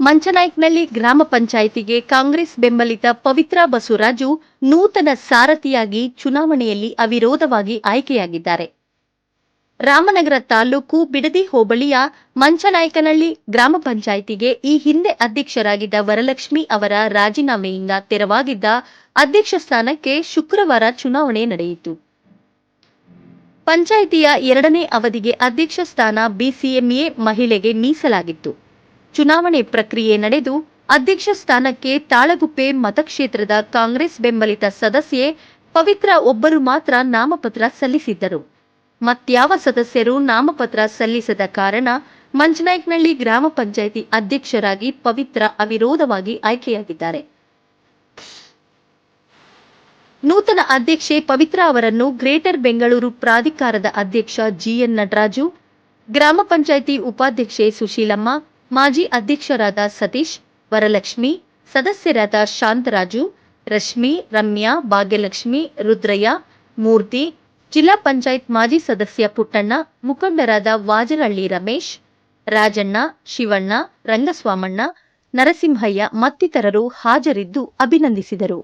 ಮಂಚನಾಯ್ಕ್ನಲ್ಲಿ ಗ್ರಾಮ ಪಂಚಾಯಿತಿಗೆ ಕಾಂಗ್ರೆಸ್ ಬೆಂಬಲಿತ ಪವಿತ್ರ ಬಸವರಾಜು ನೂತನ ಸಾರಥಿಯಾಗಿ ಚುನಾವಣೆಯಲ್ಲಿ ಅವಿರೋಧವಾಗಿ ಆಯ್ಕೆಯಾಗಿದ್ದಾರೆ. ರಾಮನಗರ ತಾಲೂಕು ಬಿಡದಿ ಹೋಬಳಿಯ ಮಂಚನಾಯ್ಕನಹಳ್ಳಿ ಗ್ರಾಮ ಪಂಚಾಯಿತಿಗೆ ಈ ಹಿಂದೆ ಅಧ್ಯಕ್ಷರಾಗಿದ್ದ ವರಲಕ್ಷ್ಮಿ ಅವರ ರಾಜೀನಾಮೆಯಿಂದ ತೆರವಾಗಿದ್ದ ಅಧ್ಯಕ್ಷ ಸ್ಥಾನಕ್ಕೆ ಶುಕ್ರವಾರ ಚುನಾವಣೆ ನಡೆಯಿತು. ಪಂಚಾಯಿತಿಯ ಎರಡನೇ ಅವಧಿಗೆ ಅಧ್ಯಕ್ಷ ಸ್ಥಾನ ಬಿಸಿಎಂಎ ಮಹಿಳೆಗೆ ಮೀಸಲಾಗಿತ್ತು. ಚುನಾವಣೆ ಪ್ರಕ್ರಿಯೆ ನಡೆದು ಅಧ್ಯಕ್ಷ ಸ್ಥಾನಕ್ಕೆ ತಾಳಗುಪ್ಪೆ ಮತಕ್ಷೇತ್ರದ ಕಾಂಗ್ರೆಸ್ ಬೆಂಬಲಿತ ಸದಸ್ಯೆ ಪವಿತ್ರ ಒಬ್ಬರು ಮಾತ್ರ ನಾಮಪತ್ರ ಸಲ್ಲಿಸಿದ್ದರು. ಮತ್ಯಾವ ಸದಸ್ಯರು ನಾಮಪತ್ರ ಸಲ್ಲಿಸದ ಕಾರಣ ಮಂಜನಾಯ್ಕನಹಳ್ಳಿ ಗ್ರಾಮ ಪಂಚಾಯಿತಿ ಅಧ್ಯಕ್ಷರಾಗಿ ಪವಿತ್ರ ಅವಿರೋಧವಾಗಿ ಆಯ್ಕೆಯಾಗಿದ್ದಾರೆ. ನೂತನ ಅಧ್ಯಕ್ಷೆ ಪವಿತ್ರ ಅವರನ್ನು ಗ್ರೇಟರ್ ಬೆಂಗಳೂರು ಪ್ರಾಧಿಕಾರದ ಅಧ್ಯಕ್ಷ ಜಿಎನ್ ನಟರಾಜು, ಗ್ರಾಮ ಪಂಚಾಯಿತಿ ಉಪಾಧ್ಯಕ್ಷೆ ಸುಶೀಲಮ್ಮ ಮಾಜಿ ಅಧ್ಯಕ್ಷರಾದ ಸತೀಶ್, ವರಲಕ್ಷ್ಮಿ, ಸದಸ್ಯರಾದ ಶಾಂತರಾಜು, ರಶ್ಮಿ, ರಮ್ಯಾ, ಭಾಗ್ಯಲಕ್ಷ್ಮಿ, ರುದ್ರಯ್ಯ, ಮೂರ್ತಿ, ಜಿಲ್ಲಾ ಪಂಚಾಯತ್ ಮಾಜಿ ಸದಸ್ಯ ಪುಟ್ಟಣ್ಣ, ಮುಖಂಡರಾದ ವಾಜರಳ್ಳಿ ರಮೇಶ್, ರಾಜಣ್ಣ, ಶಿವಣ್ಣ, ರಂಗಸ್ವಾಮಣ್ಣ, ನರಸಿಂಹಯ್ಯ ಮತ್ತಿತರರು ಹಾಜರಿದ್ದು ಅಭಿನಂದಿಸಿದರು.